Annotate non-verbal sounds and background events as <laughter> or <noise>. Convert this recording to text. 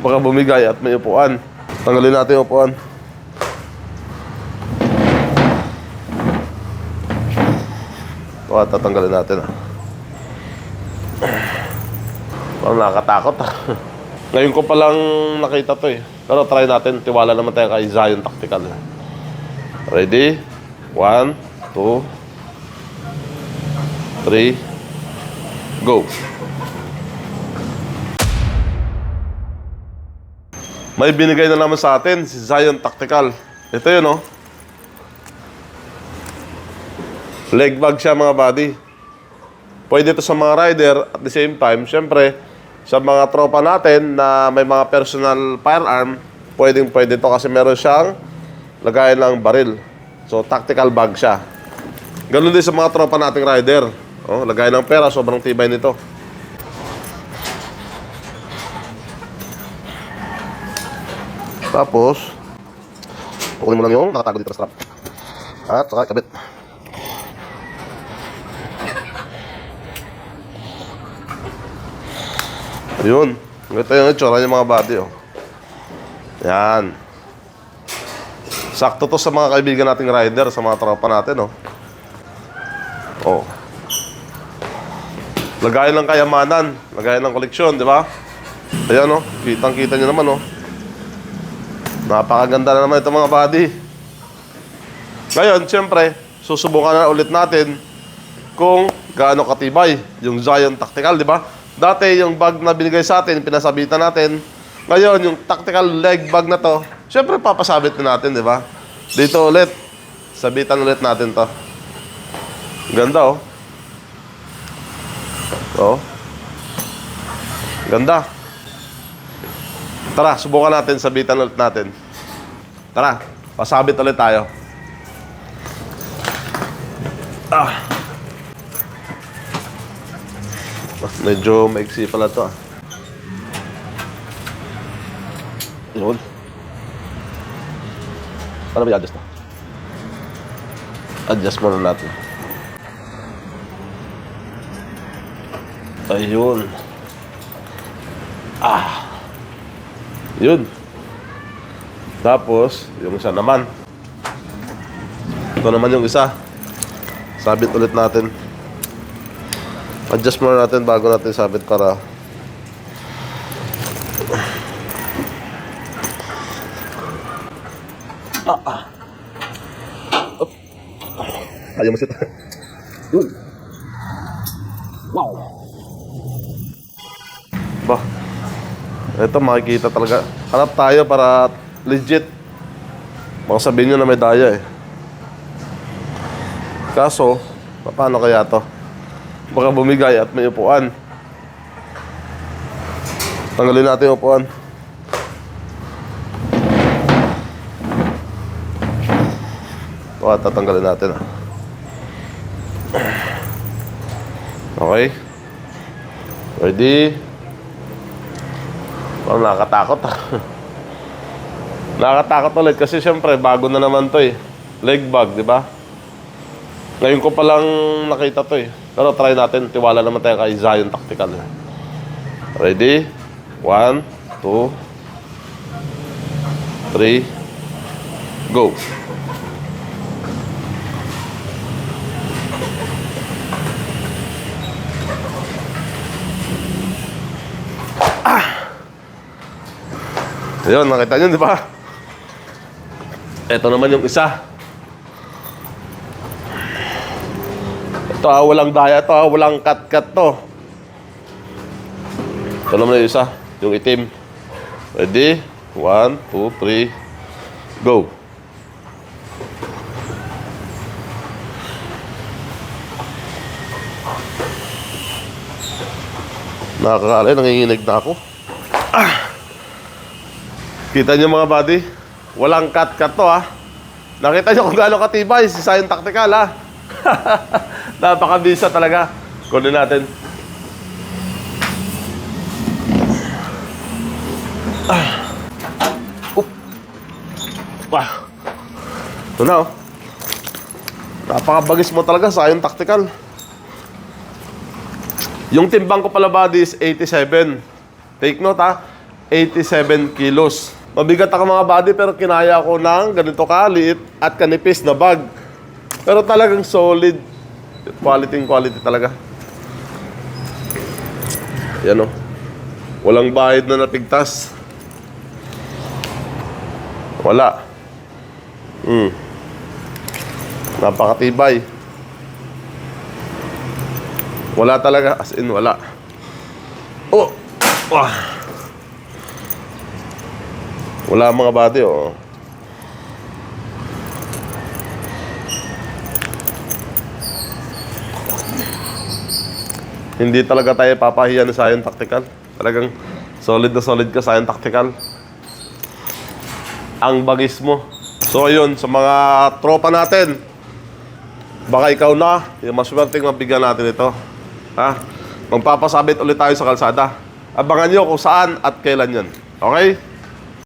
Baka bumigay at may upuan. Tanggalin natin yung upuan. Ito at tatanggalin natin ah. Parang nakakatakot ah. <laughs> Ngayon ko palang nakita to eh. Pero try natin. Tiwala naman tayo kay Zion Tactical. eh. Ready? One, two, three, go. May binigay na naman sa atin si Zion Tactical. Ito yun, oh. Leg bag siya mga buddy. Pwede ito sa mga rider at the same time, syempre, sa mga tropa natin na may mga personal firearm, pwedeng pwede ito kasi meron siyang lagayan ng baril. So, tactical bag siya. Ganun din sa mga tropa nating rider. Oh, lagayan ng pera, sobrang tibay nito. Tapos, kukunin mo lang yung nakatago dito sa strap. At saka ikabit. Ayun. Ito yung itsura ng mga body, oh. Yan. Sakto to sa mga kaibigan nating rider, sa mga tropa natin, oh. Oh. Lagayan ng kayamanan, lagayan ng koleksyon, di ba? Ayan, oh. Kitang-kita nyo naman, oh. Napakaganda na naman ito mga body. Ngayon, siyempre, susubukan na ulit natin kung gaano katibay yung Zion Tactical, di ba? Dati yung bag na binigay sa atin, pinasabitan natin. Ngayon, yung tactical leg bag na to, siyempre papasabit na natin, di ba? Dito ulit, sabitan ulit natin to. Ganda, oh. Oh. Ganda. Tara, subukan natin, sabitan ulit natin. Tara, pasabit ulit tayo. Ah. Medyo maiksi pala to ah. Yun. Paano ba i-adjust to? Adjust muna natin. Ayun. Ah. Yun. Tapos, yung isa naman. Ito naman yung isa. Sabit ulit natin. Adjust muna natin bago natin sabit para Ah, ah. Op. Ayaw mo sit. Yun. Wow. Ba. Ito makikita talaga. Hanap tayo para legit. Baka sabihin nyo na may daya eh. Kaso, paano kaya to? Baka bumigay at may upuan. Tanggalin natin yung upuan. O, tatanggalin natin ah. Okay. Ready? Parang nakakatakot ah. nakakatakot ulit kasi syempre bago na naman to eh. Leg bag, di ba? Ngayon ko palang nakita to eh. Pero try natin. Tiwala naman tayo kay Zion Tactical. eh. Ready? One, two, three, go. Ayun, nakita nyo, di ba? Ito naman yung isa. Ito ah, walang daya to ah, walang cut-cut to. Ito naman yung isa, yung itim. Ready? One, two, three, go. Nakakaalay, nanginginig na ako. Kita niyo mga buddy? Walang cut-cut to ha. Nakita niyo kung gaano katibay si Zion Tactical ha. <laughs> Napakabisa talaga. Kunin natin. Ah. Oop. Wah. Ito na oh. Napakabagis mo talaga Zion Tactical. Yung timbang ko pala buddy is 87. Take note ha. 87 kilos. Mabigat ako mga body pero kinaya ko ng ganito kaliit at kanipis na bag. Pero talagang solid. Quality quality talaga. Yan o. Walang bahid na napigtas. Wala. Hmm. Napakatibay. Wala talaga. As in, wala. Oh! Wah! Wala mga body, oh. Hindi talaga tayo papahiya ni Science Tactical. Talagang solid na solid ka Science Tactical. Ang bagis mo. So ayun, sa mga tropa natin, baka ikaw na, yung maswerteng mabigyan natin ito. Ha? Magpapasabit ulit tayo sa kalsada. Abangan nyo kung saan at kailan yan. Okay?